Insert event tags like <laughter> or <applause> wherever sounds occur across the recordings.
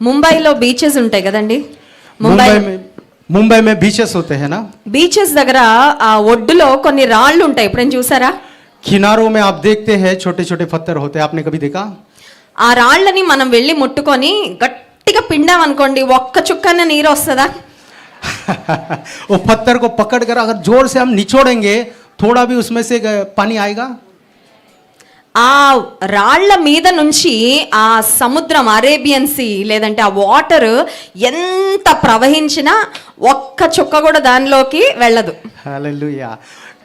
ముంబైలో బీచెస్ ఉంటాయి కదండి ముంబై मुंबई में मुंबई में बीचेस होते हैं ना బీచెస్ దగ్గర ఆ ఒడ్డులో కొన్ని రాళ్ళు ఉంటాయి ఎప్పుడైనా చూసారా किनारों में आप देखते हैं छोटे छोटे पत्थर होते हैं आपने कभी देखा ఆ రాళ్ళని మనం వెళ్ళి ముట్టుకొని గట్టిగా పిండాం అనుకోండి ఒక్క చుక్కన నీరు వస్తుందా वो पत्थर को पकड़ कर अगर जोर से हम निचोड़ेंगे थोड़ा भी उसमें से ग- पानी आएगा ఆ రాళ్ళ మీద నుంచి ఆ సముద్రం అరేబియన్ సీ లేదంటే ఆ వాటర్ ఎంత ప్రవహించినా ఒక్క చుక్క కూడా దానిలోకి వెళ్ళదు.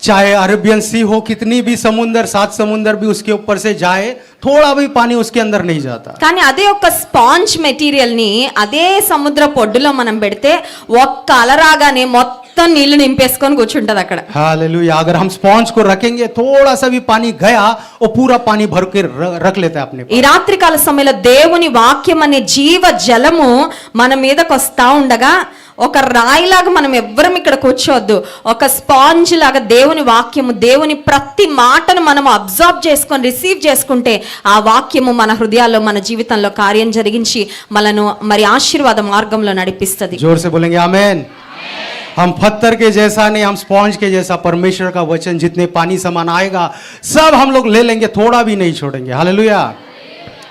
चाहे अरेबियन सी हो कितनी भी समुंदर सात समुंदर भी उसके ऊपर से जाए थोड़ा भी पानी उसके अंदर नहीं जाता కానీ అదే ఒక స్పాంజ్ మెటీరియల్ ని అదే సముద్ర పొడ్డులో మనం పెడితే ఒక్క అలరాగానే మొత్తం నీళ్లు నింపేసుకొని కూర్చుంటది అక్కడ हालेलुया अगर हम स्पॉन्ज को रखेंगे थोड़ा सा भी पानी गया वो पूरा पानी भर के र- रख लेता है अपने ఈ पास రాత్రికాల సమయంలో దేవుని వాక్యం అనే జీవ జలము మన మీదకి వస్తా ఉండగా ఒక రాయిలాగా మనం ఎవ్వరం ఇక్కడ కూర్చోవద్దు ఒక స్పాంజ్ లాగా దేవుని వాక్యము దేవుని ప్రతి మాటను మనం అబ్జర్వ్ చేసుకొని రిసీవ్ చేసుకుంటే ఆ వాక్యము మన హృదయాల్లో మన జీవితంలో కార్యం జరిగించి మనను మరి ఆశీర్వాద మార్గంలో నడిపిస్తుంది जोर से बोलेंगे आमेन हम पत्थर के जैसा नहीं हम स्पॉन्ज के जैसा परमेश्वर का वचन जितने पानी समान आएगा सब हम लोग ले लेंगे थोड़ा भी नहीं छोड़ेंगे हालेलुया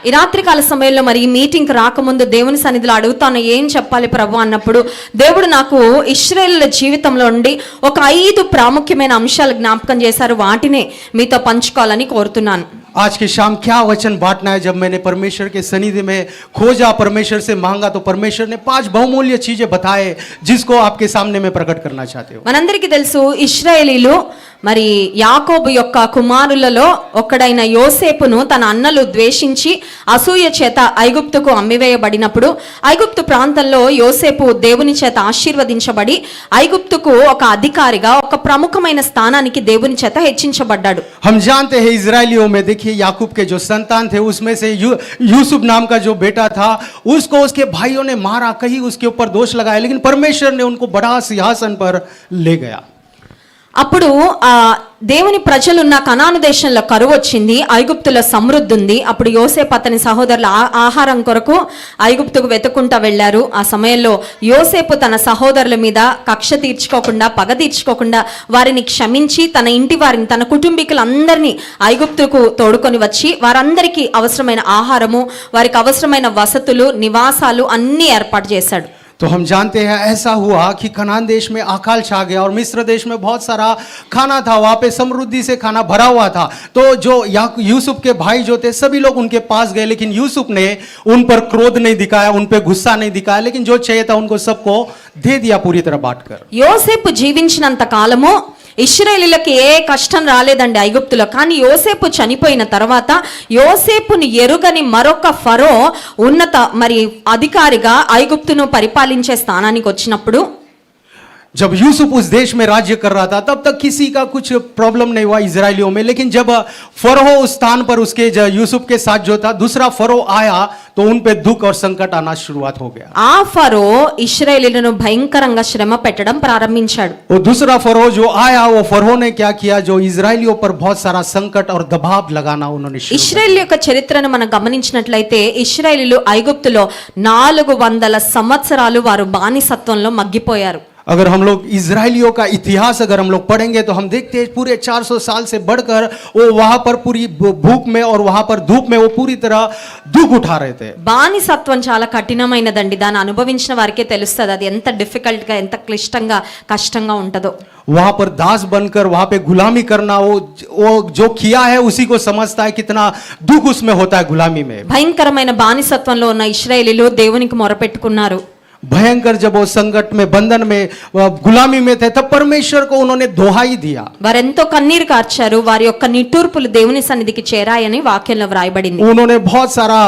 ఈ రాత్రికాల సమయంలో మరి మీటింగ్కి రాకముందు దేవుని సన్నిధిలో అడుగుతాను ఏం చెప్పాలి ప్రభు? అన్నప్పుడు దేవుడు నాకు ఇస్రాయేల్ జీవితంలో ఉండి ఒక ఐదు ప్రాముఖ్యమైన అంశాలు జ్ఞాపకం చేశారు. వాటినే మీతో పంచుకోవాలని కోరుతున్నాను. आज की शाम क्या वचन बांटना है जब मैंने परमेश्वर के सनिधि में खोजा परमेश्वर से मांगा तो परमेश्वर ने पांच बहुमूल्य चीजें बताए जिसको आपके सामने में प्रकट करना चाहते हो మనందరికీ తెలుసు ఇస్రాయేలీలు మరి యాకోబు యొక్క కుమారులలో ఒకడైన యోసేపును తన అన్నలు ద్వేషించి అసూయ చేత ఐగుప్తుకు అమ్మివేయబడినప్పుడు ఐగుప్తు ప్రాంతంలో యోసేపు దేవుని చేత ఆశీర్వదించబడి ఐగుప్తుకు ఒక అధికారిగా ఒక ప్రముఖమైన స్థానానికి దేవుని చేత హెచ్చించబడ్డాడు हम जानते हैं इसराइलियों में देखिए याकूब के जो संतान थे उसमें से यू, यूसुफ नाम का जो बेटा था उसको उसके भाइयों ने मारा कहीं उसके ऊपर दोष लगाया लेकिन परमेश्वर ने उनको बड़ा सिंहासन पर ले गया। అప్పుడు ఆ దేవుని ప్రజలున్న కనాను దేశంలో కరువు వచ్చింది ఐగుప్తుల సమృద్ధి ఉంది అప్పుడు యోసేపు అతని సహోదరుల ఆ- ఆహారం కొరకు ఐగుప్తుకు వెతుకుంటా వెళ్ళారు. ఆ సమయంలో యోసేపు తన సహోదరుల మీద కక్ష తీర్చుకోకుండా పగ తీర్చుకోకుండా వారిని క్షమించి తన ఇంటి వారిని తన కుటుంబీకులందరినీ ఐగుప్తుకు తోడుకొని వచ్చి వారందరికీ అవసరమైన ఆహారము వారికి అవసరమైన వసతులు నివాసాలు అన్నీ ఏర్పాటు చేశాడు. तो हम जानते हैं ऐसा हुआ कि कनान देश में अकाल छा गया और मिस्र देश में बहुत सारा खाना था वहाँ पे समृद्धि से खाना भरा हुआ था तो जो या यूसुफ के भाई जो थे सभी लोग उनके पास गए लेकिन यूसुफ ने उन पर क्रोध नहीं दिखाया उन पर गुस्सा नहीं दिखाया लेकिन जो चाहिए था उनको सबको दे दिया पूरी तरह बांट कर యోసేపు జీవించినంత కాలము ఇస్రాయేలీలకి ఏ కష్టం రాలేదండి ఐగుప్తులో. కానీ యోసేపు చనిపోయిన తర్వాత యోసేపుని ఎరుగని మరొక ఫరో ఉన్నత మరి అధికారిగా ఐగుప్తును పరిపాలించే స్థానానికి వచ్చినప్పుడు जब यूसुफ उस देश में राज्य कर रहा था तब तक किसी का कुछ प्रॉब्लम नहीं हुआ इसराइलियों में लेकिन जब फरो उस स्थान पर उसके ज- यूसुफ के साथ जो था दूसरा फरो आया तो उन पे दुख और संकट आना शुरुआत हो गया ఆ ఫరో ఇస్రాయేలీలను భయంకరంగా శ్రమ పెట్టడం ప్రారంభించాడు वो दूसरा फरो जो आया वो फरो ने क्या किया जो इसराइलियों पर बहुत सारा संकट और दबाव लगाना उन्होंने शुरू किया। ఇస్రాయేల్ యొక్క చరిత్రను మనం గమనించినట్లయితే ఇస్రాయేలీలు ఐగుప్తులో నాలుగు వందల సంవత్సరాలు వారు బానిసత్వంలో మగ్గిపోయారు अगर हम लोग इसराइलियों का इतिहास अगर हम लोग पढ़ेंगे तो हम देखते हैं पूरे 400 साल से बढ़कर वो वहां पर पूरी भू- भूख में और वहां पर धूप में वो पूरी तरह दुख उठा रहे थे బానిసత్వం చాలా కఠినమైనదండి దాన్ని అనుభవించిన వారికే తెలుస్తుంది అది ఎంత డిఫికల్ట్ గా ఎంత క్లిష్టంగా కష్టంగా ఉంటుందో वहां पर दास बनकर वहां पे गुलामी करना वो वो जो किया है उसी को समझता है कितना दुख उसमें होता है गुलामी में భయంకరమైన బానిసత్వంలో ఉన్న ఇస్రాయేలీలు దేవునికి మొరపెట్టుకున్నారు भयंकर जब वो संकट में बंधन में वह गुलामी में थे तब परमेश्वर को उन्होंने दोहाई दिया వారెంతో కన్నీరు కార్చారు వారి యొక్క నిట్టూర్పులు దేవుని సన్నిధికి చేరాయని వాక్యంలో వ్రాయబడింది उन्होंने बहुत सारा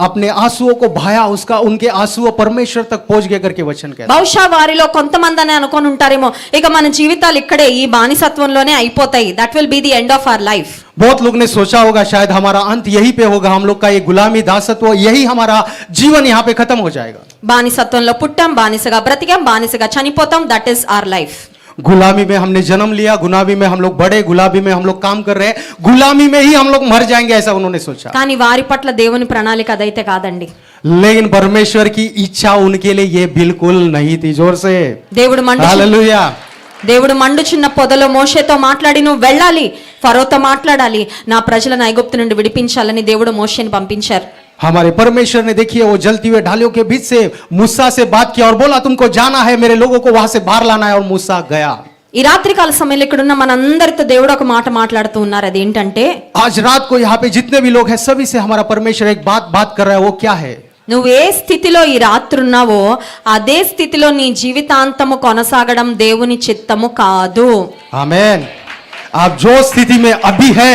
अपने आंसुओं को भाया उसका उनके आंसुओं परमेश्वर तक पहुंच गए करके वचन कहता है। బహుశా వారిలో కొంతమంది అని అనుకొని ఉంటారేమో ఇక మన జీవితాలు ఇక్కడే ఈ బానిసత్వంలోనే అయిపోతాయి that will be the end of our life बहुत लोग ने सोचा होगा शायद हमारा अंत यही पे होगा हम लोग का ये गुलामी दासत्व यही हमारा जीवन यहाँ पे खत्म हो जाएगा బానిసత్వంలో పుట్టాం బానిసగా బ్రతికాం బానిసగా చనిపోతాం దట్ ఈస్ అవర్ లైఫ్ गुलामी में हमने जन्म लिया गुलामी में हम लोग बड़े गुलामी में हम लोग काम कर रहे हैं गुलामी में ही हम लोग मर जाएंगे ऐसा उन्होंने सोचा కానీ వారి పట్ల దేవుని ప్రణాళిక అదైతే కాదండి लेकिन परमेश्वर की इच्छा उनके लिए ये बिल्कुल नहीं थी जोर से దేవుడు మండు हालेलुया దేవుడు మండుచున్న పొదలో మోషేతో మాట్లాడి నువ్వు వెళ్ళాలి ఫరోతో మాట్లాడాలి నా ప్రజలను ఐగుప్తు నుండి విడిపించాలని దేవుడు మోషేని పంపించారు हमारे परमेश्वर ने देखिए वो जलती हुए ढालियों के बीच से मूसा से बात किया और बोला तुमको जाना है मेरे लोगों को वहां से बाहर लाना है और मूसा गया ఈ రాత్రికాల సమయంలో ఇక్కడున్న మనందరితో దేవుడు ఒక మాట మాట్లాడుతూ ఉన్నారు అదేంటంటే आज रात को यहाँ पे जितने भी लोग हैं सभी से हमारा परमेश्वर एक बात बात कर रहा है वो क्या है నువ్వు ఏ స్థితిలో ఈ రాత్రి ఉన్నావో అదే స్థితిలో నీ జీవితాంతము కొనసాగడం దేవుని చిత్తము కాదు आमेन आप जो स्थिति में अभी है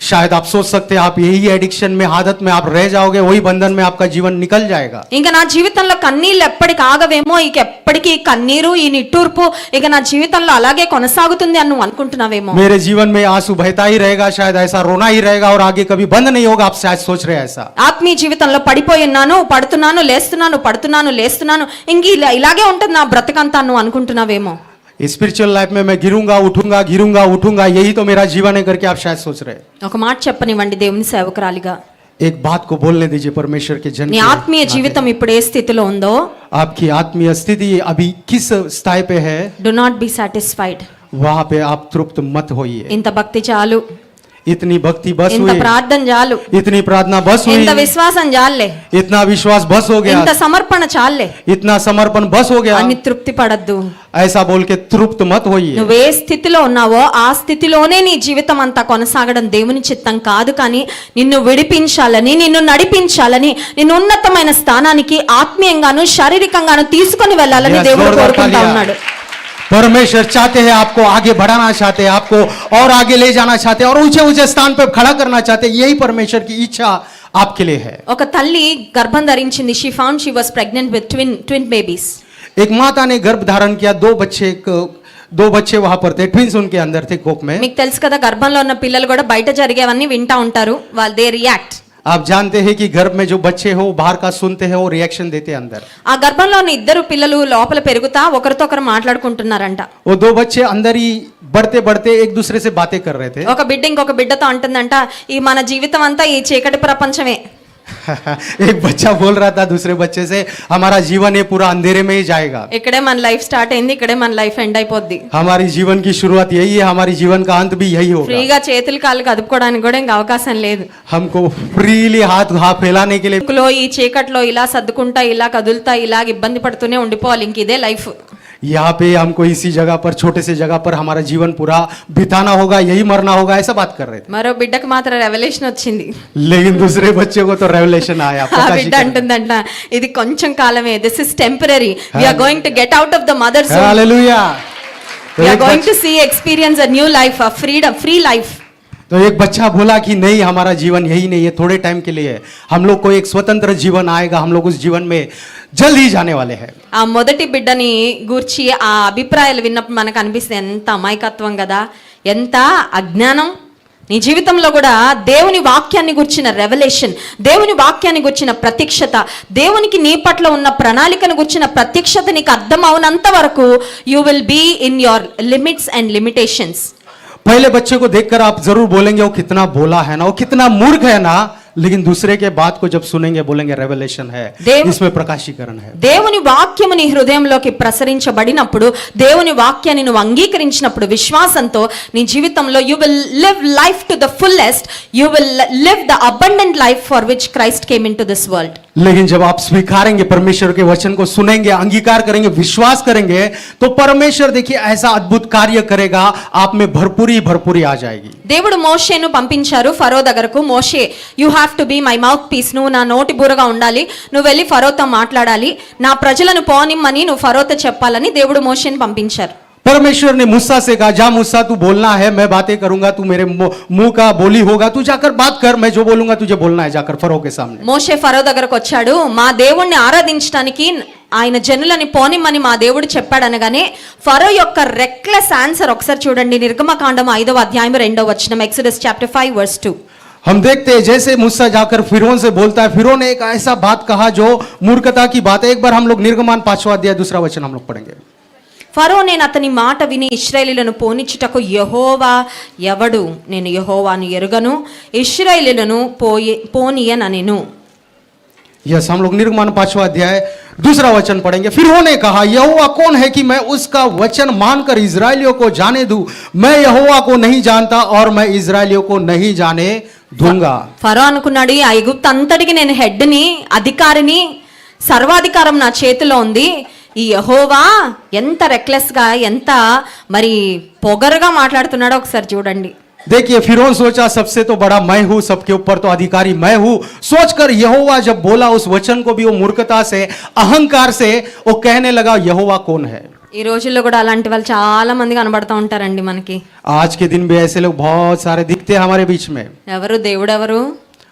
शायद आप सोच सकते हैं आप यही एडिक्शन में आदत में आप रह जाओगे वही बंधन में आपका जीवन निकल जाएगा ఇంకా నా జీవితంలో కన్నీళ్ళు ఎప్పటికి ఆగవేమో ఇక ఎప్పటికీ ఈ కన్నీరు ఈ నిట్టూర్పు ఇక నా జీవితంలో అలాగే కొనసాగుతుంది అని నువ్వు అనుకుంటున్నావేమో मेरे जीवन में आंसू बहता ही रहेगा शायद ऐसा रोना ही रहेगा और आगे कभी बंद नहीं होगा आप शायद सोच रहे हैं ऐसा ఆత్మీయ జీవితంలో పడిపోయి ఉన్నాను పడుతున్నాను లేస్తున్నాను పడుతున్నాను లేస్తున్నాను ఇంక ఇలా ఇలాగే ఉంటుంది నా బ్రతకంతా నువ్వు అనుకుంటున్నావేమో स्पिरिचुअल लाइफ में मैं गिरूंगा उठूंगा गिरूंगा उठूंगा यही तो मेरा जीवन है करके आप शायद सोच रहे हैं ఒక మాట చెప్పనివ్వండి దేవుని సేవకురాలిగా एक बात को बोलने दीजिए परमेश्वर के जन నీ के ఆత్మీయ नाते। జీవితం ఇప్పుడు ఏ స్థితిలో ఉందో आपकी आत्मीय स्थिति अभी किस स्थाई पे है డు నాట్ బి సాటిస్ఫైడ్ वहां पे आप तृप्त मत होइए ఇంత భక్తి చాలు इतनी भक्ति बस ఇంత हुई ప్రార్థన చాలు इतनी प्रार्थना बस हुई ఇంత విశ్వాసం చాలే इतना विश्वास बस हो गया ఇంత సమర్పణ చాలే इतना समर्पण बस हो गया అని తృప్తి పడద్దు ऐसा बोल के तृप्त मत होइए నువ్వు ఏ స్థితిలో ఉన్నావో ఆ స్థితిలోనే నీ జీవితం అంతా కొనసాగడం దేవుని చిత్తం కాదు కానీ నిన్ను విడిపించాలని నిన్ను నడిపించాలని నిన్ను ఉన్నతమైన స్థానానికి ఆత్మీయంగాను శారీరకంగాను తీసుకొని వెళ్ళాలని Yes, దేవుడు जोरदार కోరుకుంటా तालियां। ఉన్నాడు परमेश्वर चाहते हैं आपको आगे बढ़ाना चाहते हैं आपको और आगे ले जाना चाहते हैं और ऊंचे ऊंचे स्थान पे खड़ा करना चाहते हैं यही परमेश्वर की इच्छा आपके लिए है ఒక తల్లి గర్భం ధరించింది she found she was pregnant with twin twin babies एक माता ने गर्भ धारण किया दो बच्चे क- दो बच्चे वहां पर थे ट्विंस उनके अंदर थे कोक में మీకు తెలుసు కదా గర్భంలో ఉన్న పిల్లలు కూడా బయట జరిగేవన్నీ వింటా ఉంటారు వాళ్ళు దే రియాక్ట్ आप जानते हैं कि गर्भ में जो बच्चे हो बाहर का सुनते हैं वो रिएक्शन देते हैं अंदर ఆ గర్భంలో ఉన్న ఇద్దరు పిల్లలు లోపల పెరుగుతా ఒకరితో ఒకరు మాట్లాడుకుంటున్నారంట वो दो बच्चे अंदर ही बढ़ते बढ़ते एक दूसरे से बातें कर रहे थे ఒక బిడ్డ ఇంకొక బిడ్డతో అంటుందంట ఈ మన జీవితం అంతా ఈ చీకటి ప్రపంచమే <laughs> एक बच्चा बोल रहा था दूसरे बच्चे से हमारा जीवन ये पूरा अंधेरे में ही जाएगा ఇక్కడే మన లైఫ్ స్టార్ట్ అయింది ఇక్కడే మన లైఫ్ ఎండ్ అయిపోద్ది हमारी जीवन की शुरुआत यही है हमारी जीवन का अंत भी यही होगा ఫ్రీగా చేతులు కాళ్ళు కదుపుకోవడానికి కూడా ఇంకా అవకాశం లేదు हमको फ्रीली हाथ हाथ फैलाने के लिए లో ఈ చీకట్లో ఇలా సర్దుకుంటా ఇలా కదులుతా ఇలాగ ఇబ్బంది పడుతూనే ఉండిపోవాలి ఇంక ఇదే లైఫ్ यहाँ पे हमको इसी जगह पर छोटे से जगह पर हमारा जीवन पूरा बिताना होगा यही मरना होगा ऐसा बात कर रहे थे మరో బిడ్డకు మాత్రం రెవల్యూషన్ వచ్చింది लेकिन दूसरे बच्चे को तो रेवलेशन आया ఆ प्रकाशित బిడ్డ అంటుందంట ఇది కొంచెం కాలమే this is temporary we are going to get out of the mothers hallelujah तो వీఆర్ एक గోయింగ్ बच्चा- to see experience a new life a freedom free life तो एक बच्चा बोला कि नहीं हमारा जीवन यही नहीं है थोड़े टाइम के लिए है हम लोग को एक स्वतंत्र जीवन आएगा हम लोग उस जीवन में जल्द ही जाने वाले हैं ఆ మొదటి బిడ్డని గూర్చి ఆ అభిప్రాయాలు విన్నప్పుడు మనకు అనిపిస్తుంది ఎంత అమాయకత్వం కదా ఎంత అజ్ఞానం నీ జీవితంలో కూడా దేవుని వాక్యాన్ని గుర్చిన రెవల్యూషన్ దేవుని వాక్యాన్ని గుర్చిన ప్రత్యక్షత దేవునికి నీ పట్ల ఉన్న ప్రణాళికను గుర్చిన ప్రత్యక్షత నీకు అర్థం అవునంత వరకు you will be in your limits and limitations पहले बच्चे को देखकर आप जरूर बोलेंगे वो कितना बोला है ना वो कितना मूर्ख है ना लेकिन दूसरे के बात को जब सुनेंगे बोलेंगे रेवलेशन है देव- इसमें प्रकाशीकरण है దేవుని వాక్యము నీ హృదయంలోకి ప్రసరించబడినప్పుడు దేవుని వాక్యాన్ని నువ్వు అంగీకరించినప్పుడు విశ్వాసంతో నీ జీవితంలో you will live life to the fullest you will live the abundant life for which Christ came into this world लेकिन जब आप स्वीकारेंगे परमेश्वर के वचन को सुनेंगे अंगीकार करेंगे विश्वास करेंगे तो परमेश्वर देखिए ऐसा अद्भुत कार्य करेगा आप में भरपूरी भरपूरी आ जाएगी దేవుడు మోషేను పంపించారు ఫరో దగ్గరకు మోషే you have to be my mouthpiece నువ్వు నా నోటి బూరగా ఉండాలి నువ్వు వెళ్ళి ఫరోతో మాట్లాడాలి నా ప్రజలను పోనిమ్మని నువ్వు ఫరోతో చెప్పాలని దేవుడు మోషేని పంపించారు परमेश्वर ने मुस्सा से कहा जा मुस्सा तू बोलना है मैं बातें करूंगा तू मेरे मु- मुंह का बोली होगा तू जाकर बात कर मैं जो बोलूंगा तुझे बोलना है जाकर फरो के सामने మోషే ఫరో దగ్గరకు వచ్చాడు మా దేవుణ్ణి ఆరాధించడానికి ఆయన జనులని పోనిమ్మని మా దేవుడు చెప్పాడనగానే ఫరో యొక్క రెక్లెస్ ఆన్సర్ ఒకసారి చూడండి నిర్గమకాండం ఐదవ అధ్యాయం రెండవ వచనం Exodus chapter five verse two हम देखते हैं जैसे मूसा जाकर फिरौन से बोलता है फिरौन ने एक ऐसा बात कहा जो मूर्खता की बात है एक बार हम लोग निर्गमान पांचवा अध्याय दूसरा वचन हम लोग पढ़ेंगे ఫరో నేను అతని మాట విని ఇస్రాయేలీలను పోనిచ్చుటకు యహోవా ఎవడు నేను యహోవాను ఎరుగను ఇస్రాయేలీలను పోయి పోనీయనెను यस हम लोग निर्गमान पांचवा अध्याय दूसरा वचन पढ़ेंगे फिर उन्होंने कहा यहोवा कौन है कि मैं उसका वचन मानकर इजरायलियों को जाने दूं मैं यहोवा को नहीं जानता और मैं इजरायलियों को नहीं जाने दूंगा ఫరో అనుకున్నాడు ఈ ఐగుప్తు అంతటికి నేను హెడ్ని అధికారిని సర్వాధికారం నా చేతిలో ఉంది ఈ యహోవా ఎంత రెక్లెస్గా ఎంత మరి పొగరుగా మాట్లాడుతున్నాడో ఒకసారి చూడండి देखिए फिरौन सोचा सबसे तो बड़ा मैं हूं सबके ऊपर तो अधिकारी मैं हूं सोचकर यहोवा जब बोला उस वचन को भी वो मूर्खता से अहंकार से वो कहने लगा यहोवा कौन है ఈ రోజుల్లో కూడా అలాంటి వాళ్ళు చాలా మంది కనబడుతూ ఉంటారండి మనకి आज के दिन भी ऐसे लोग बहुत सारे दिखते हैं हमारे बीच में ఎవరు దేవుడు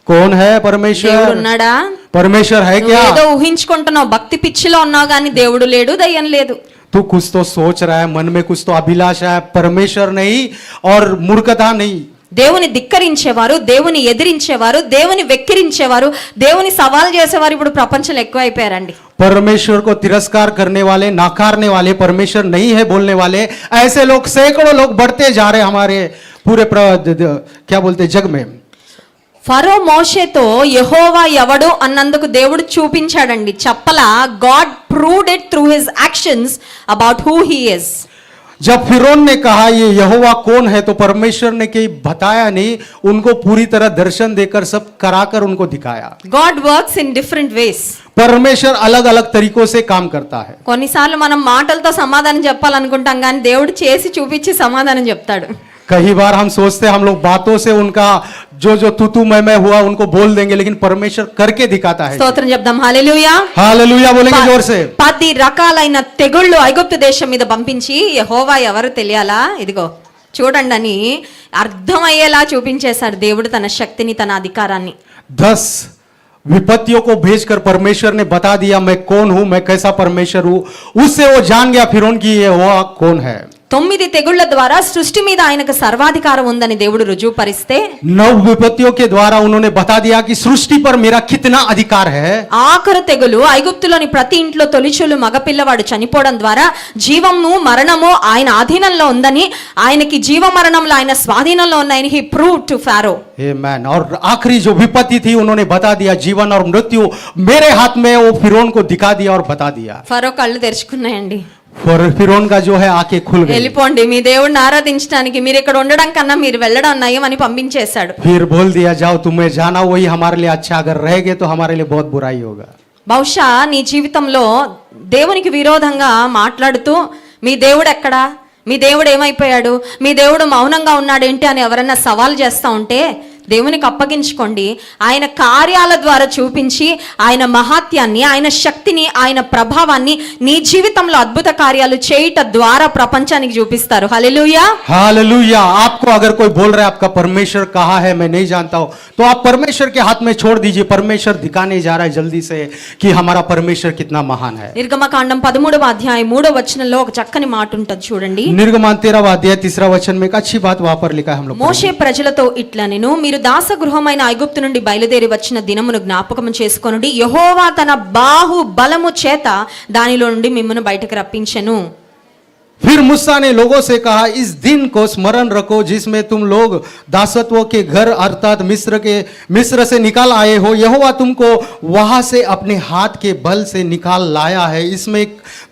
ఎవరు कौन है దేవుడు परमेश्वर ఉన్నాడా परमेश्वर है क्या ఏదో ఊహించుకుంటున్నావు భక్తి పిచ్చిలో ఉన్నావు కానీ దేవుడు లేడు దయ్యం లేదు तू कुछ तो सोच रहा है मन में कुछ तो अभिलाषा है परमेश्वर नहीं और मूर्खता नहीं దేవుని ధిక్కరించేవారు దేవుని ఎదిరించేవారు దేవుని వెక్కిరించేవారు దేవుని సవాల్ చేసేవారు ఇప్పుడు ప్రపంచంలో ఎక్కువ అయిపోయారండి परमेश्वर को तिरस्कार करने वाले नाकारने वाले परमेश्वर नहीं है बोलने वाले ऐसे लोग सैकड़ों लोग बढ़ते जा रहे हैं हमारे पूरे प्र, द, द, क्या बोलते हैं, जग में ఫరో మోషేతో యహోవా ఎవడు అన్నందుకు దేవుడు చూపించాడండి చెప్పలా God proved it through his actions about who he is जब फिरौन ने कहा ये यहोवा कौन है तो परमेश्वर ने कहीं बताया नहीं उनको पूरी तरह दर्शन देकर सब कराकर उनको दिखाया God works in different ways परमेश्वर अलग अलग तरीकों से काम करता है కొన్నిసార్లు మనం మాటలతో సమాధానం చెప్పాలనుకుంటాం కానీ దేవుడు చేసి చూపించి సమాధానం చెప్తాడు कई बार हम सोचते हैं हम लोग बातों से उनका जो जो तुतु मैं मैं हुआ उनको बोल देंगे लेकिन परमेश्वर करके दिखाता है స్తోత్రం చెప్దాం హల్లెలూయా हालेलुया बोलेंगे जोर से పది రకాలైన తెగుళ్ళు ఐగుప్తు దేశం మీద పంపించి యహోవా ఎవరు తెలియాలా ఇదిగో చూడండి అని అర్థమయ్యేలా చూపించేశాడు దేవుడు తన శక్తిని తన అధికారాన్ని दस विपत्तियों को भेजकर परमेश्वर ने बता दिया मैं कौन हूं मैं कैसा परमेश्वर हूं उससे वो जान गया फिर उनकी ये वो कौन है తొమ్మిది తెగుళ్ల ద్వారా సృష్టి మీద ఆయనకు సర్వాధికారం ఉందని దేవుడు రుజువుపరిస్తే नव विपत्तियों के द्वारा उन्होंने बता दिया कि सृष्टि पर मेरा कितना अधिकार है ఆఖరు తెగులు ఐగుప్తులోని ప్రతి ఇంట్లో తొలిచూలు మగపిల్లవాడు చనిపోవడం ద్వారా జీవము మరణము ఆయన ఆధీనంలో ఉందని ఆయనకి జీవ మరణంలో ఆయన స్వాధీనంలో ఉన్నాయని he prove to Pharaoh man और आखिरी जो विपत्ति थी उन्होंने बता दिया जीवन और मृत्यु मेरे हाथ में है, वो फिरौन को दिखा दिया और बता दिया ఫరో కళ్ళు తెరుచుకున్నాయండి ఫిరోన్ జో హై ఆకే ఖుల్ గయి వెళ్ళిపోండి మీ దేవుడిని ఆరాధించడానికి మీరు ఇక్కడ ఉండడం కన్నా మీరు వెళ్ళడం నయం అని పంపించేశాడు ఫిర్ బోల్ దియా జావ్ జానా వహి హమారే లియే అచ్చా అగర్ రహ్ గయే తో హమారే లియే బహుత్ హోగా బహుశా నీ జీవితంలో దేవునికి విరోధంగా మాట్లాడుతూ మీ దేవుడు ఎక్కడా? మీ దేవుడు ఏమైపోయాడు? మీ దేవుడు మౌనంగా ఉన్నాడేంటి? అని ఎవరైనా సవాల్ చేస్తూ ఉంటే దేవునికి అప్పగించుకోండి ఆయన కార్యాల ద్వారా చూపించి ఆయన మహాత్యాన్ని ఆయన శక్తిని ఆయన ప్రభావాన్ని నీ జీవితంలో అద్భుత కార్యాలు చేయట ద్వారా ప్రపంచానికి చూపిస్తారు హల్లెలూయా हालेलुया आपको अगर कोई बोल रहा है आपका परमेश्वर कहाँ है मैं नहीं जानता हूं तो आप परमेश्वर के हाथ में छोड़ दीजिए परमेश्वर दिखाने जा रहा है जल्दी से कि हमारा परमेश्वर कितना महान है నిర్గమకాండం పదమూడవ అధ్యాయం మూడవ వచనంలో ఒక చక్కని మాట ఉంటుంది చూడండి निर्गमान तेरहवा अध्याय तीसरा वचन में एक अच्छी बात वहां पर लिखा है हम लोग మోషే ప్రజలతో ఇట్లా నేను మీరు దాసగృహమైన ఐగుప్తు నుండి బయలుదేరి వచ్చిన దినమును జ్ఞాపకం చేసుకొనుడి యహోవా తన బాహు బలము చేత దానిలో నుండి మిమ్మల్ని బయటకు రప్పించెను फिर मूसा ने लोगों से कहा इस दिन को स्मरण रखो जिसमें तुम लोग दासत्व के घर अर्थात मिस्र के मिस्र से निकाल आए हो यहोवा तुमको वहां से अपने हाथ के बल से निकाल लाया है इसमें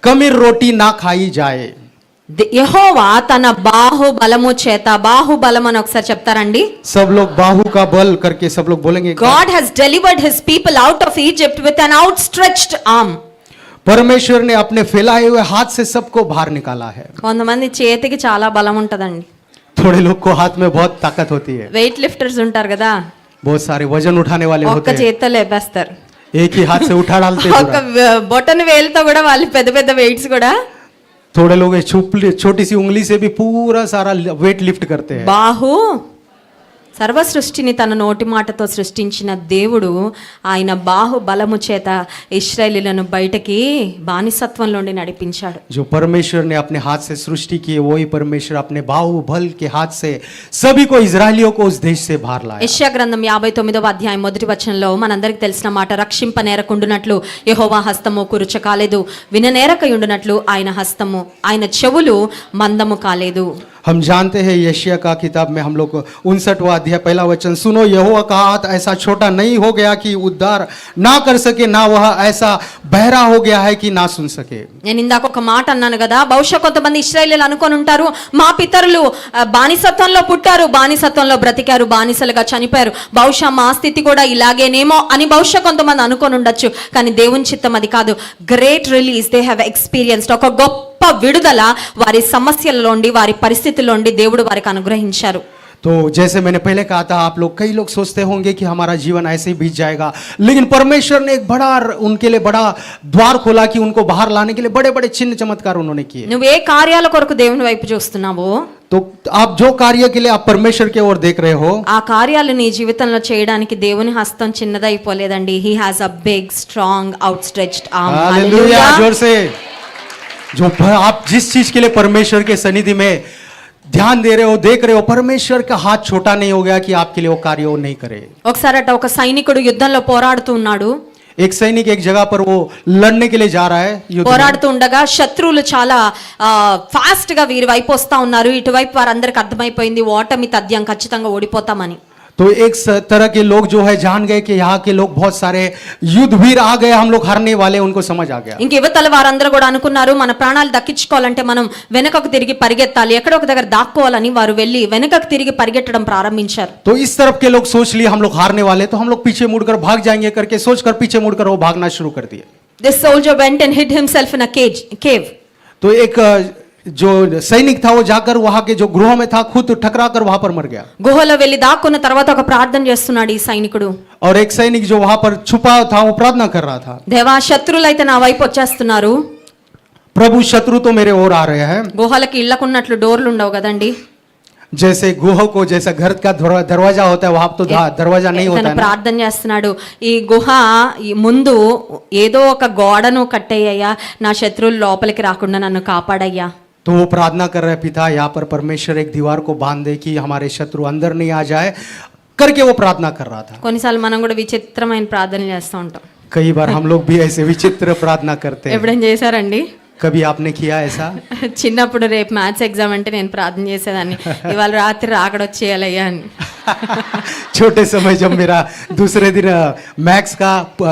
कमीर रोटी ना खाई जाए ది- యెహోవా తన బాహు బలము చేత బాహు బలం అని ఒకసారి చెప్తారండి सब लोग बाहु का बल करके सब लोग बोलेंगे God has delivered his people out of Egypt with an outstretched arm परमेश्वर ने अपने फैलाए हुए हाथ से सबको बाहर निकाला है కొంతమంది చేతికి చాలా బలం ఉంటదండి थोड़े लोग को हाथ में बहुत ताकत होती है వెయిట్ లిఫ్టర్స్ ఉంటారు కదా बहुत सारे वजन उठाने वाले ఒక్క होते हैं చేత్తో లేపేస్తారు एक ही हाथ से उठा डालते हैं ఒక पूरा। బొటన్ వేలుతో కూడా వాళ్ళు పెద్ద పెద్ద వెయిట్స్ కూడా थोड़े लोग छोटी सी उंगली से भी पूरा सारा वेट लिफ्ट करते हैं। బాహు సర్వ సృష్టిని తన నోటి మాటతో సృష్టించిన దేవుడు ఆయన బాహు బలము చేత ఇస్రాయేలీలను బయటకి బానిసత్వం నుండి నడిపించాడు जो परमेश्वर ने अपने हाथ से सृष्टि की वही परमेश्वर अपने बाहुबल के हाथ से सभी को इजरायलियों को उस देश से बाहर लाया యెషయా గ్రంథం యాభై తొమ్మిదవ అధ్యాయం మొదటి వచనంలో మనందరికి తెలిసిన మాట రక్షింప నేరకుండునట్లు యెహోవా హస్తము కురుచ కాలేదు విననేరకయుండునట్లు ఆయన హస్తము ఆయన చెవులు మందము కాలేదు हम जानते हैं यशिया का किताब में हम लोग उनसठवा अध्याय पहला वचन सुनो यहोवा का हाथ ऐसा छोटा नहीं हो गया कि उद्धार ना कर सके ना वह ऐसा बहरा हो गया है कि ना सुन सके నేను ఇందాక ఒక మాట అన్నాను కదా బహుశా కొంతమంది ఇస్రాయేలీలు అనుకొని ఉంటారు మా పితరులు ఆ, బానిసత్వంలో పుట్టారు బానిసత్వంలో బ్రతికారు బానిసలుగా చనిపోయారు బహుశా మా స్థితి కూడా ఇలాగేనేమో అని బహుశా కొంతమంది అనుకొని ఉండొచ్చు కానీ దేవుని చిత్తం అది కాదు great release they have experienced ఒక గొప్ప విడుదల వారి సమస్యలలోండి వారి పరిస్థితుల్లోండి దేవుడు వారికి అనుగ్రహించారు तो जैसे मैंने पहले कहा था आप लोग कई लोग सोचते होंगे कि हमारा जीवन ऐसे ही बीत जाएगा लेकिन परमेश्वर ने एक बड़ा उनके लिए बड़ा द्वार खोला कि उनको बाहर लाने के लिए बड़े बड़े चिन्ह चमत्कार उन्होंने किए నువ్వు ఏ కార్యాల కొరకు దేవుని వైపు చూస్తున్నావో तो आप जो कार्य के लिए आप परमेश्वर की ओर देख रहे हो ఆ కార్యాలు నీ జీవితంలో చేయడానికి దేవుని హస్తం చిన్నదైపోలేదండి he has a big strong outstretched hallelujah जोर से जो प- आप जिस चीज के लिए परमेश्वर के सनिधि में ध्यान दे रहे हो देख रहे हो परमेश्वर का हाथ छोटा नहीं हो गया कि आपके लिए वो कार्य वो नहीं करे ఒకసారట ఒక సైనికుడు యుద్ధంలో పోరాడుతూ ఉన్నాడు एक सैनिक एक जगह पर वो लड़ने के लिए जा रहा है युद्ध में। పోరాడుతూ ఉండగా శత్రువులు చాలా ఫాస్ట్ గా వీరి వైపు వస్తా ఉన్నారు ఇటువైపు వారందరికి అర్థమైపోయింది ఓటమి తథ్యం ఖచ్చితంగా ఓడిపోతామని तो एक स- तरह के लोग जो है जान गए कि यहाँ के लोग बहुत सारे युद्ध वीर आ गए हम लोग हारने वाले उनको समझ आ गया ఇంక యువతల వారందరూ కూడా అనుకున్నారు మన ప్రాణాలు దక్కించుకోవాలంటే మనం వెనకకు తిరిగి పరిగెత్తాలి ఎక్కడో ఒక దగ్గర దాక్కోవాలని వారు వెళ్ళి వెనకకు తిరిగి పరిగెట్టడం ప్రారంభించారు तो इस तरफ के लोग सोच लिए हम लोग हारने वाले तो हम लोग पीछे मुड़कर भाग जाएंगे करके सोचकर पीछे मुड़कर वो भागना शुरू कर दिए this soldier went and hid himself in a cage cave तो एक अ, जो सैनिक था वो जाकर वहां के जो गृहों में था खुद टकरा कर वहां पर मर गया గుహలో వెళ్ళి దాక్కున్న తర్వాత ఒక ప్రార్థన చేస్తున్నాడు ఈ సైనికుడు और एक सैनिक जो वहां पर छुपा था वो प्रार्थना कर रहा था దేవా శత్రువులు అయితే నా వైపు వచ్చేస్తున్నారు प्रभु शत्रु तो मेरे ओर आ रहे हैं గుహలకి ఇళ్లకున్నట్లు డోర్లు ఉండవు కదండి जैसे गुह को जैसा घर का दरवा- दरवाजा होता है वहां तो धा- दरवाजा नहीं होता తను है ना ప్రార్థన చేస్తున్నాడు ఈ గుహ ఈ ముందు ఏదో ఒక గోడను కట్టేయ్యా నా శత్రువులు లోపలికి రాకుండా నన్ను కాపాడయ్యా तो वो प्रार्थना कर रहे पिता यहाँ पर परमेश्वर एक दीवार को बांध दे कि हमारे शत्रु अंदर नहीं आ जाए करके वो प्रार्थना कर रहा था కొన్నిసార్లు మనం కూడా విచిత్రమైన ప్రార్థనలు చేస్తూ ఉంటాం कई बार हम लोग भी ऐसे विचित्र प्रार्थना करते हैं ఎప్పుడేం <laughs> చేశారండి कभी आपने किया ऐसा చిన్నప్పుడు రేపు మ్యాథ్స్ ఎగ్జామ్ అంటే నేను ప్రార్థన చేసేదాన్ని <laughs> ఇవాళ రాత్రి రాకడొచ్చేయాలయ్యా అని <laughs> छोटे समय जब मेरा दूसरे दिन मैथ्स का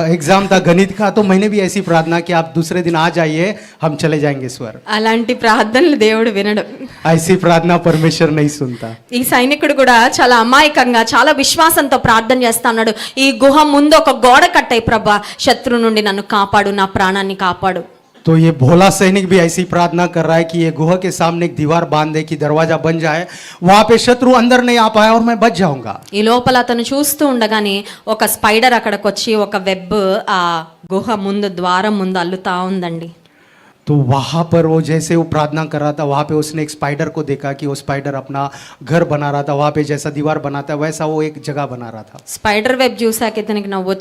एग्जाम था गणित का तो मैंने भी ऐसी प्रार्थना कि आप दूसरे दिन आ जाइए हम चले जाएंगे स्वर అలాంటి ప్రార్థనలు దేవుడు వినడు ऐसी प्रार्थना परमेश्वर नहीं सुनता ఈ సైనికుడు కూడా చాలా అమాయకంగా చాలా విశ్వాసంతో ప్రార్థన చేస్తా ఉన్నాడు ఈ గుహ ముందు ఒక గోడ కట్టాయి ప్రభా శత్రు నుండి నన్ను కాపాడు నా ప్రాణాన్ని కాపాడు तो ये भोला सैनिक भी ऐसी प्रार्थना कर रहा है कि ये गुहा के सामने एक दीवार बांध दे कि दरवाजा बन जाए वहां पे शत्रु अंदर नहीं आ पाए और मैं बच जाऊंगा ఈ లోపల అతను చూస్తూ ఉండగానే ఒక స్పైడర్ అక్కడికి వచ్చి ఒక వెబ్ ఆ గుహ ముందు ద్వారం ముందు అల్లుతా ఉందండి तो वहां पर वो जैसे वो प्रार्थना कर रहा था वहां पे उसने एक स्पाइडर को देखा कि वो स्पाइडर अपना घर बना रहा था वहां पे जैसा दीवार बनाता है वैसा वो एक जगह बना रहा था స్పైడర్ వెబ్ చూసాక ఇతనికి నవ్వు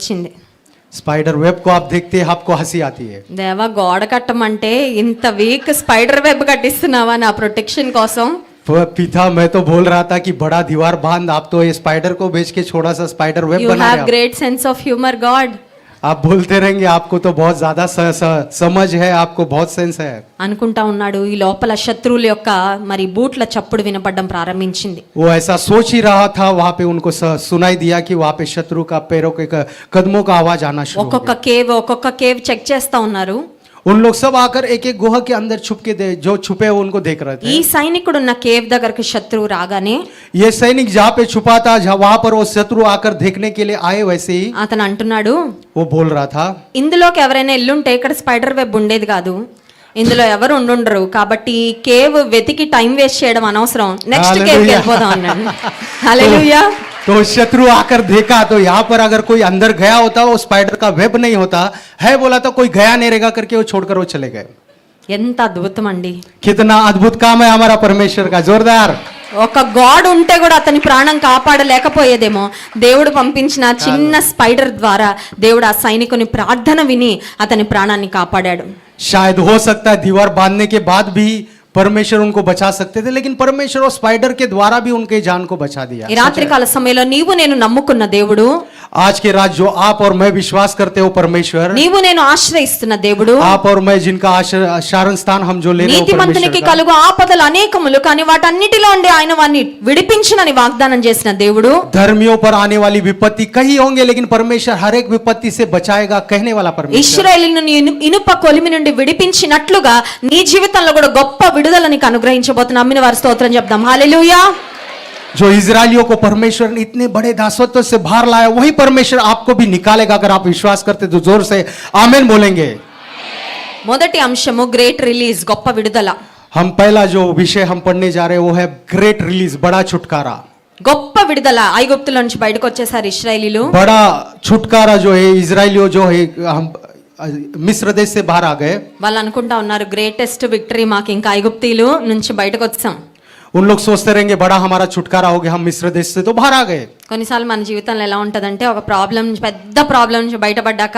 వచ్చింది स्पाइडर वेब को आप देखते हैं आपको हंसी आती है దేవా గోడ కట్టమంటే ఇంత వీక్ స్పైడర్ వెబ్ కట్టిస్తున్నావా నా ప్రొటెక్షన్ కోసం प- पिता मैं तो बोल रहा था कि बड़ा दीवार बांध आप तो ये स्पाइडर को बेच के छोटा सा स्पाइडर वेब యూ बना హ్యావ్ रहे हो। Great sense of humour God आप बोलते रहेंगे आपको तो बहुत ज्यादा स, स, समझ है आपको बहुत सेंस है అనుకుంటా ఉన్నాడు ఈ లోపల శత్రువుల యొక్క మరి బూట్ల చప్పుడు వినపడడం ప్రారంభించింది वो ऐसा सोच ही रहा था वहां पे उनको स- सुनाई दिया कि वहां पे शत्रु का पैरों के क- कदमों का आवाज आना शुरू हो ఒక్కొక్క కేవ్ ఒక్కొక్క కేవ్ చెక్ చేస్తా ఉన్నారు ఉన్ లోగ్ సబ్ ఆకర్ ఏకే గుహ కి అందర్ చుప్కే దే జో చుపే ఉన్కో దేఖ్ రహే ఈ సైనికుడు ఉన్న కేవ్ దగ్గరికి శత్రువు రాగానే ఏ సైనిక్ జా పే చుపా తా జా వహా పర్ ఓ శత్రు ఆకర్ దేఖ్నే కే లియే ఆయే వైసే అతను అంటున్నాడు ఓ బోల్ రహా థా ఇందులోకి ఎవరైనా ఎల్లుంటే ఇక్కడ స్పైడర్ వెబ్ ఉండేది కాదు. ఇందులో ఎవరు ఉండుండరు కాబట్టి ఈ కేవ్ వెతికి టైం వేస్ట్ చేయడం అనవసరం నెక్స్ట్ కేవ్ Hallelujah. వెళ్ళిపోదాం అన్నాడు హల్లెలూయా तो शत्रु आकर देखा तो यहाँ पर अगर कोई अंदर गया होता वो स्पाइडर का वेब नहीं होता है बोला तो कोई गया नहीं रहेगा करके वो छोड़कर वो चले गए ఎంత అద్భుతం అండి कितना अद्भुत काम है हमारा परमेश्वर का जोरदार ఒక గాడ్ ఉంటే కూడా అతని ప్రాణం కాపాడలేకపోయేదేమో దేవుడు పంపించిన చిన్న స్పైడర్ ద్వారా దేవుడు ఆ సైనికుని ప్రార్థన విని అతని ప్రాణాన్ని కాపాడాడు शायद हो सकता है दीवार बांधने के बाद भी परमेश्वर उनको बचा सकते थे लेकिन परमेश्वर और स्पाइडर के द्वारा भी उनके जान को बचा दिया ఈ రాత్రికాల సమయంలో నీవు నేను నమ్ముకున్న దేవుడు आज के रात जो आप और मैं विश्वास करते हो परमेश्वर నీవు నేను ఆశ్రయిస్తున్న దేవుడు आप और मैं जिनका आश्र- शारण स्थान हम जो ले रहे हो నీతిమంతునికి परमेश्वर का, కలుగు ఆపదలు అనేకములు కానీ వాటన్నిటిలో ఉండి ఆయన వారిని విడిపించునని వాగ్దానం చేసిన దేవుడు धर्मियों पर आने वाली विपत्ति कहीं होंगे लेकिन परमेश्वर हर एक विपत्ति से बचाएगा कहने वाला परमेश्वर ఇస్రాయేలును ఇను- ఇనుప కొలిమి నుండి విడిపించినట్లుగా నీ జీవితంలో కూడా గొప్ప విడుదల నీకు అనుగ్రహించబోతున్న అమ్మిన వారి స్తోత్రం చెప్దాం హాలెలూయా जो इसराइलियों को परमेश्वर ने इतने बड़े दासत्व से बाहर लाया वही परमेश्वर आपको भी निकालेगा अगर आप विश्वास करते तो जोर से आमेन बोलेंगे మొదటి అంశము గ్రేట్ రిలీజ్ గొప్ప విడుదల हम पहला जो विषय हम पढ़ने जा रहे हैं वो है ग्रेट रिलीज बड़ा छुटकारा గొప్ప విడుదల ఐగుప్తుల నుంచి బయటకు వచ్చేసారు ఇస్రాయేలీలు बड़ा छुटकारा जो है इसराइलियों जो है हम మిస్ర దేశే బాహర్ ఆ గయే వాళ్ళు అనుకుంటా ఉన్నారు గ్రేటెస్ట్ విక్టరీ మాకు ఇంకా ఐగుప్తీలు నుంచి బయటకు వచ్చాం ఉన్ లోగ్ సోస్తే రేంగే బడా హమారా చుట్కారా హోగే హమ్ మిస్ర దేశ్ సే తో బాహర్ ఆ గయే కొన్నిసార్లు మన జీవితంలో ఎలా ఉంటుందంటే ఒక ప్రాబ్లం పెద్ద ప్రాబ్లం నుంచి బయటపడ్డాక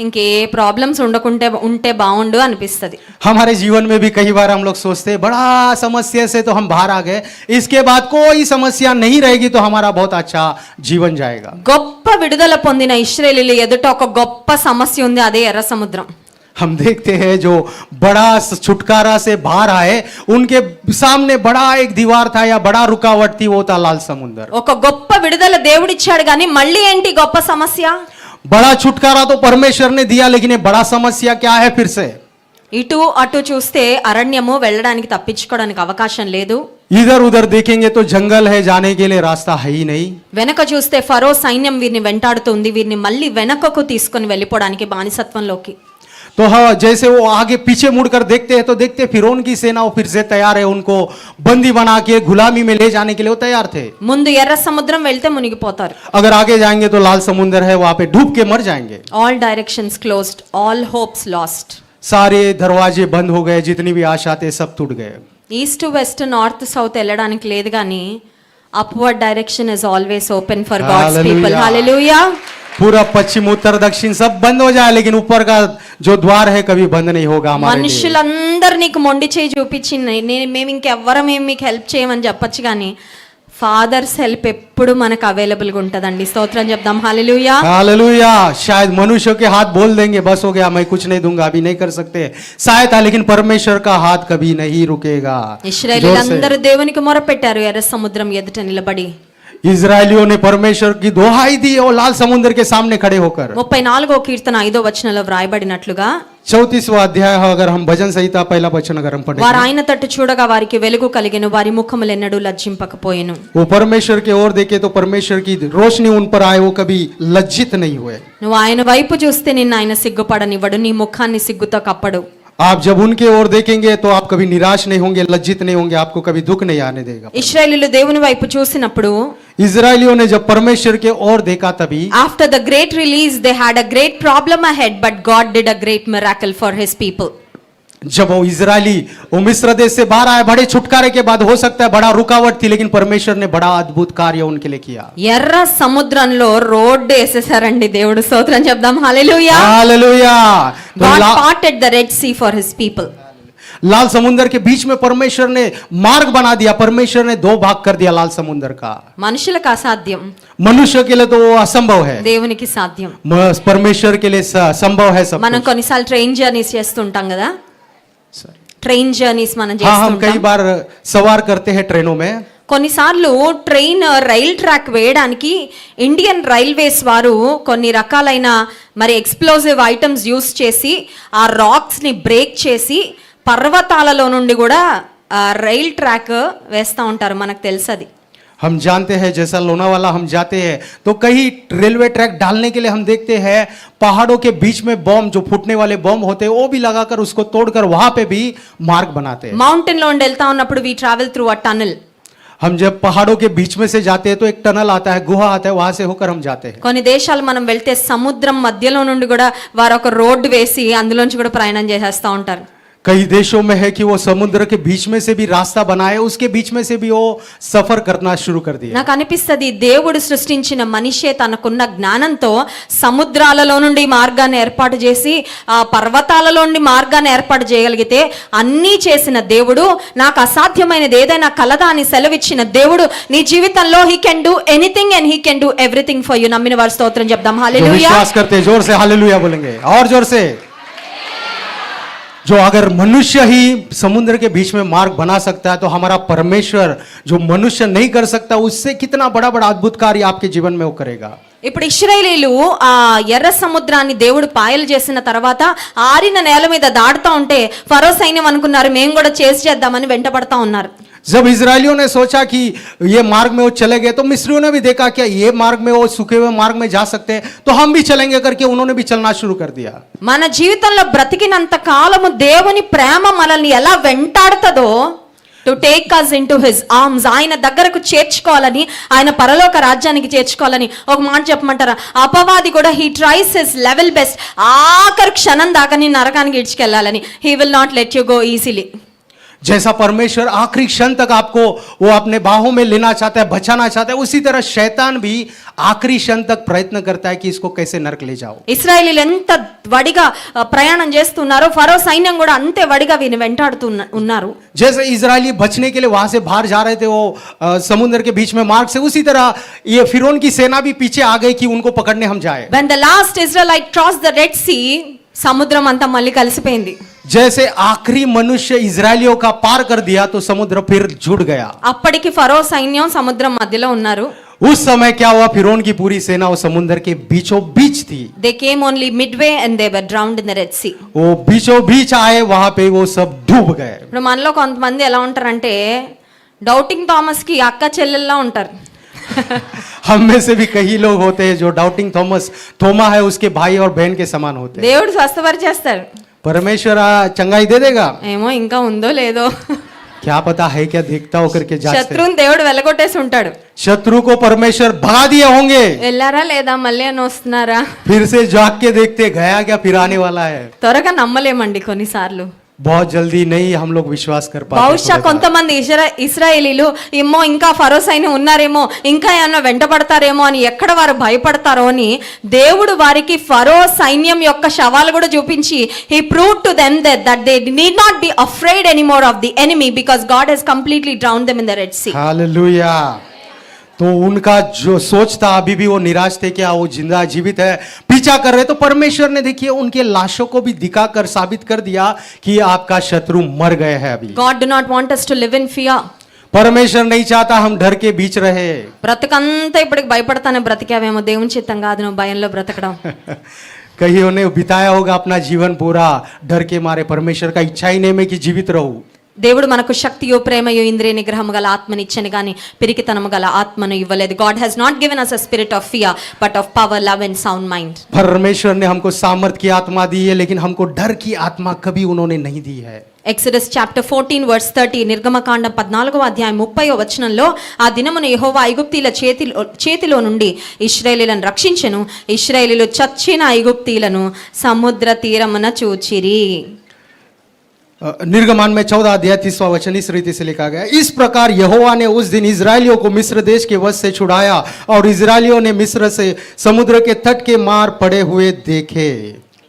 ఇంకే ప్రాబ్లమ్స్ ఉండకుంటే ఉంటే బాగుండు అనిపిస్తుంది. హమారే జీవన్ మే భీ కయి బార్ హమ్ లోగ్ సోస్తే బడా సమస్య సే తో హమ్ బాహర్ ఆ గయే ఇస్కే బాద్ కోయి సమస్య నహీ రహేగి తో హమారా బహుత్ అచ్చా జీవన్ జాయేగా. గొప్ప గొప్ప విడుదల పొందిన ఇస్రాయేలీలు ఎదుట ఒక గొప్ప సమస్య ఉంది అదే ఎర్ర సముద్రం हम देखते हैं जो बड़ा छुटकारा से बाहर आए उनके सामने बड़ा एक दीवार था या बड़ा रुकावट थी वो था लाल समुंदर ఒక గొప్ప విడుదల దేవుడిచ్చాడు కానీ మళ్ళీ ఏంటి గొప్ప సమస్య बड़ा छुटकारा तो परमेश्वर ने दिया लेकिन ये बड़ा समस्या क्या है फिर से ఇటు అటు చూస్తే అరణ్యము వెళ్ళడానికి తప్పించుకోవడానికి అవకాశం లేదు इधर उधर देखेंगे तो जंगल है जाने के लिए रास्ता है ही नहीं వెనక చూస్తే ఫరో సైన్యం వీరిని వెంటాడుతుంది వీరిని మళ్ళీ వెనకకు తీసుకొని వెళ్ళిపోవడానికి బానిసత్వంలోకి तो हाँ जैसे वो आगे पीछे मुड़कर देखते हैं तो देखते हैं फिरौन की सेना वो फिर से तैयार है उनको बंदी बना के गुलामी में ले जाने के लिए वो तैयार थे ముందు ఎర్ర సముద్రం వెళ్తే మునిగిపోతారు अगर आगे जाएंगे तो लाल समुंदर है वहां पे डूब के मर जाएंगे all directions closed all hopes lost सारे दरवाजे बंद हो गए जितनी भी आशा थे सब टूट गए ఈస్ట్ వెస్ట్ నార్త్ సౌత్ వెళ్ళడానికి లేదు కానీ upward direction is always open for God's Hallelujah. People hallelujah पूरा पश्चिम उत्तर दक्षिण सब बंद हो जाए लेकिन ऊपर का जो द्वार है कभी बंद नहीं होगा हमारे लिए మనుషులందరూ నీకు మొండి చేయి చూపించి నే- నేను మేము ఇంకెవ్వరం ఏం మీకు హెల్ప్ చేయమని చెప్పొచ్చు కానీ ఫాదర్స్ హెల్ప్ ఎప్పుడు మనకు అవైలబుల్గా ఉంటుందండి స్తోత్రం చెప్దాం హల్లెలూయా हालेलुया शायद मनुष्य के हाथ बोल देंगे बस हो गया मैं कुछ नहीं दूंगा अभी नहीं कर सकते सहायता लेकिन परमेश्वर का हाथ कभी नहीं रुकेगा जोर से। ఇస్రాయేలీలందరూ దేవునికి మొరపెట్టారు ఎర్ర సముద్రం ఎదుట నిలబడి इजरायलियों ने परमेश्वर की दोहाई दी और लाल समुद्र के सामने खड़े होकर ముప్పై నాలుగో కీర్తన ఐదో వచనంలో వ్రాయబడినట్లుగా चौतीसवा अध्याय है, अगर हम भजन संहिता पहला वचन अगर हम पढ़े వారు ఆయన తట్టు చూడగా వారికి వెలుగు కలిగెను వారి ముఖములెన్నడూ లజ్జింపకపోయెను वो परमेश्वर की ओर देखे तो परमेश्वर की रोशनी उन पर आए वो कभी लज्जित नहीं हुए నువ్వు ఆయన వైపు చూస్తే నిన్ను ఆయన సిగ్గుపడనివ్వడు నీ ముఖాన్ని సిగ్గుతో కప్పడు आप जब उनके ओर देखेंगे तो आप कभी निराश नहीं होंगे लज्जित नहीं होंगे आपको कभी दुख नहीं आने देगा ఇస్రాయేలీలు దేవుని వైపు చూసినప్పుడు इसराइलियों ने जब परमेश्वर के ओर देखा तभी after the great release they had a great problem ahead but God did a great miracle for his people जब वो इसराइली वो मिस्र देश से बाहर आए बड़े छुटकारे के बाद हो सकता है बड़ा रुकावट थी लेकिन परमेश्वर ने बड़ा अद्भुत कार्य उनके लिए किया ఎర్ర సముద్రంలో రోడ్డు వేసేసారండి దేవుడు స్తోత్రం చెప్దాం హల్లెలూయా हालेलुया तो God La, parted the Red Sea for his people लाल समुंदर के बीच में परमेश्वर ने मार्ग बना दिया परमेश्वर ने दो भाग कर दिया लाल समुंदर का మనుషులకు అసాధ్యం मनुष्य के लिए तो वो असंभव है దేవునికి సాధ్యం म- परमेश्वर के लिए स- संभव है सब మనం कुछ। కొన్నిసార్లు ట్రైన్ జర్నీస్ చేస్తుంటాం కదా ట్రైన్ జర్నీస్ మనం చేస్తాం కై బార్ సవార్ కర్తే హై ట్రైనో మే కొన్నిసార్లు ట్రైన్ రైల్ ట్రాక్ వేయడానికి ఇండియన్ రైల్వేస్ వారు కొన్ని రకాలైన మరి ఎక్స్ప్లోజివ్ ఐటమ్స్ యూస్ చేసి ఆ రాక్స్ని బ్రేక్ చేసి పర్వతాలలో నుండి కూడా రైల్ ట్రాక్ వేస్తూ ఉంటారు మనకు తెలుసు అది हम जानते हैं जैसा लोनावाला हम जाते हैं तो कहीं रेलवे ट्रैक डालने के लिए हम देखते हैं पहाड़ों के बीच में बम जो फूटने वाले बम होते हैं वो भी लगाकर उसको तोड़कर वहां पे भी मार्ग बनाते हैं మౌంటైన్ లో ఉండి వెళ్తా ఉన్నప్పుడు we travel through a tunnel हम जब पहाड़ों के बीच में से जाते हैं तो एक टनल आता है गुहा आता है वहां से होकर हम जाते हैं కొన్ని దేశాలు మనం వెళ్తే సముద్రం మధ్యలో నుండి కూడా వారు ఒక రోడ్డు వేసి అందులోంచి కూడా ప్రయాణం చేసేస్తూ ఉంటారు कई देशों में है कि वो समुद्र के बीच में से भी रास्ता बनाए उसके बीच में से भी वो सफर करना शुरू कर दिया నాకు అనిపిస్తుంది దేవుడు సృష్టించిన మనిషే తనకున్న జ్ఞానంతో సముద్రాలలో నుండి మార్గాన్ని ఏర్పాటు చేసి ఆ పర్వతాలలో నుండి మార్గాన్ని ఏర్పాటు చేయగలిగితే అన్నీ చేసిన దేవుడు నాకు అసాధ్యమైనది ఏదైనా కలదా అని సెలవిచ్చిన దేవుడు నీ జీవితంలో he can do anything and he can do everything for you నమ్మిన వారి స్తోత్రం చెప్దాం जो హల్లెలూయా विश्वास करते हैं, जोर से हालेलुया बोलेंगे और जोर से जो अगर मनुष्य ही समुद्र के बीच में मार्ग बना सकता है तो हमारा परमेश्वर जो मनुष्य नहीं कर सकता उससे कितना बड़ा बड़ा अद्भुत कार्य आपके जीवन में वो करेगा ఇప్పుడు ఇస్రాయేలీలు ఆ ఎర్ర సముద్రాన్ని దేవుడు పాయలు చేసిన తర్వాత ఆరిన నేల మీద దాడుతూ ఉంటే ఫరో సైన్యం అనుకున్నారు మేము కూడా చేసి చేద్దామని వెంటబడతా ఉన్నారు जब इसराइलियों ने सोचा कि ये मार्ग में वो चले गए तो मिस्रियों ने भी देखा क्या ये मार्ग में वो सूखे हुए मार्ग में जा सकते हैं तो हम भी चलेंगे करके उन्होंने भी चलना शुरू कर दिया మన జీవితంలో బ్రతికినంత కాలము దేవుని ప్రేమ మనల్ని ఎలా వెంటాడుతుందో to take us into his arms ఆయన దగ్గరకు చేర్చుకోవాలని ఆయన పరలోక రాజ్యానికి చేర్చుకోవాలని ఒక మాట చెప్పమంటారా అపవాది కూడా he tries his level best ఆఖరి క్షణం దాకా నీ నరకానికి ఇడ్చుకెళ్ళాలని he will not let you go easily जैसा परमेश्वर आखिरी क्षण तक आपको वो अपने बाहों में लेना चाहता है बचाना चाहता है उसी तरह शैतान भी आखिरी क्षण तक प्रयत्न करता है कि इसको कैसे नरक ले जाओ ఇస్రాయేలీలు ఎంత వడిగా ఆ, ప్రయాణం చేస్తున్నారో ఫరో సైన్యం కూడా అంతే వడిగా వీని వెంటాడుతూ ఉన్న- ఉన్నారు जैसे इजरायली बचने के लिए वहां से बाहर जा रहे थे वो अ, समुद्र के बीच में मार्ग से उसी तरह ये फिरौन की सेना भी पीछे आ गई कि उनको पकड़ने हम जाए when the last Israelite cross the Red Sea సముద్రం అంతా మళ్ళీ కలిసిపోయింది जैसे आखिरी मनुष्य इजरायलियों का पार कर दिया तो समुद्र फिर जुड़ गया అప్పటికి ఫరో సైన్యం సముద్రం మధ్యలో ఉన్నారు उस समय क्या हुआ फिरौन की पूरी सेना वो समुद्र के बीचों बीच थी they came only midway and they were drowned in the Red Sea वो बीचों बीच आए वहां पे वो सब डूब गए ఇప్పుడు మనలో కొంతమంది ఎలా ఉంటారంటే డౌటింగ్ థామస్ కి అక్క చెల్లెల్లా ఉంటారు हम में से भी कई लोग होते हैं जो डाउटिंग थॉमस थोमा है उसके भाई और बहन के समान होते हैं దేవుడు స్వస్థపరిచేస్తాడు परमेश्वर आ, चंगाई दे देगा ఏమో ఇంకా ఉందో లేదో क्या पता है क्या देखता होकर के जांचते हैं। శత్రువుని దేవుడు వెళ్ళగొట్టేసి ఉంటాడు शत्रु को परमेश्वर भगा दिए होंगे వెళ్ళారా లేదా మళ్ళీ అని వస్తున్నారా फिर से जाग के देखते गया क्या फिर आने वाला है త్వరగా నమ్మలేమండి కొన్నిసార్లు बहुत जल्दी नहीं हम लोग विश्वास कर पाते బహుశా थोड़ा కొంతమంది ఇస్రా ఇస్రాయేలీలు ఏమో ఇంకా ఫరో సైన్యం ఉన్నారేమో ఇంకా ఏమన్నా వెంటబడతారేమో అని ఎక్కడ వారు భయపడతారో అని దేవుడు వారికి ఫరో సైన్యం యొక్క శవాలు కూడా చూపించి he prove to them that that they need not be afraid anymore of the enemy because God has completely drown them in the Red Sea hallelujah तो उनका जो सोच था अभी भी वो निराश थे क्या वो जिंदा जीवित है पीछा कर रहे तो परमेश्वर ने देखिए उनके लाशों को भी दिखाकर साबित कर दिया कि आपका शत्रु मर गए हैं अभी God do not want us to live in fear परमेश्वर नहीं चाहता हम डर के बीच रहे బ్రతకంతా ఇప్పటికి భయపడతానే బ్రతికావేమో దేవుని చిత్తం కాదు నువ్వు భయంలో బ్రతకడం कईयों ने बिताया होगा अपना जीवन पूरा डर के मारे परमेश्वर का इच्छा ही नहीं में कि जीवित रहूं దేవుడు మనకు శక్తియో ప్రేమయో ఇంద్రియ నిగ్రహము గల ఆత్మనిచ్చని కానీ పిరికితనము గల ఆత్మను ఇవ్వలేదు God has not given us a spirit of fear but of power love and sound mind परमेश्वर ने हमको सामर्थ की आत्मा दी है लेकिन हमको डर की आत्मा कभी उन्होंने नहीं दी है Exodus chapter fourteen verse thirty నిర్గమకాండం పద్నాలుగవ అధ్యాయం ముప్పైవ వచనంలో ఆ దినమున యెహోవా ఐగుప్తీల చేతిలో చేతిలో నుండి ఇస్రాయేలీలను రక్షించెను ఇస్రాయేలీలు చచ్చిన ఐగుప్తీలను సముద్ర తీరమున చూచిరి अ, निर्गमान में चौदह अध्याय तीसवा वचन इस रीति से लिखा गया इस प्रकार यहोवा ने उस दिन इसराइलियों को मिस्र देश के वश से छुड़ाया और इसराइलियों ने मिस्र से समुद्र के तट के मार पड़े हुए देखे।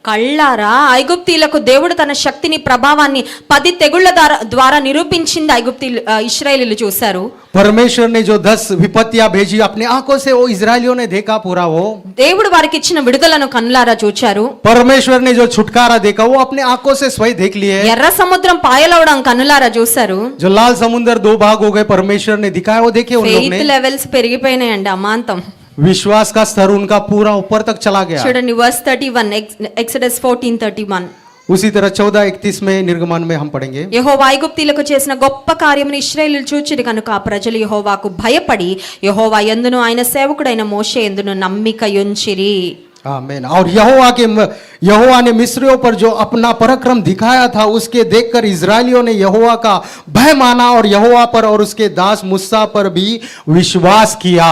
కళ్ళారా ఐగుప్తీలకు దేవుడు తన శక్తిని ప్రభావాన్ని పది తెగుళ్ల ద్వారా ద్వారా నిరూపించింది ఐగుప్తీలు ఆ, ఇశ్రాయేలీలు చూశారు परमेश्वर ने जो दस विपत्तियां भेजी अपने आंखों से वो इजरायलियों ने देखा पूरा वो దేవుడు వారికి ఇచ్చిన విడుదలను కన్నులారా చూచారు परमेश्वर ने जो छुटकारा देखा वो अपने आंखों से स्वयं देख लिए ఎర్ర సముద్రం పాయలవడం కన్నులారా చూశారు जो लाल समुद्र दो भाग हो गए परमेश्वर ने दिखाया वो देखे उन लोग ఫెయిత్ ने లెవెల్స్ పెరిగిపోయినాయండి అమాంతం विश्वास का स्तर उनका पूरा ऊपर तक चला गया చూడండి verse thirty one Exodus fourteen thirty one उसी तरह चौदह इकतीस में निर्गमान में हम पढ़ेंगे యహోవా ఐగుప్తీలకు చేసిన గొప్ప కార్యమును ఇశ్రాయేలు చూచిరి కనుక ఆ ప్రజలు యహోవాకు భయపడి యహోవా ఎందును ఆయన సేవకుడైన మోషే ఎందును నమ్మిక యుంచిరి आमीन और यहोवा के यहोवा ने मिस्रियों पर जो अपना पराक्रम दिखाया था उसके देखकर इजरायलियों ने यहोवा का भय माना और यहोवा पर और उसके दास मुस्सा पर भी विश्वास किया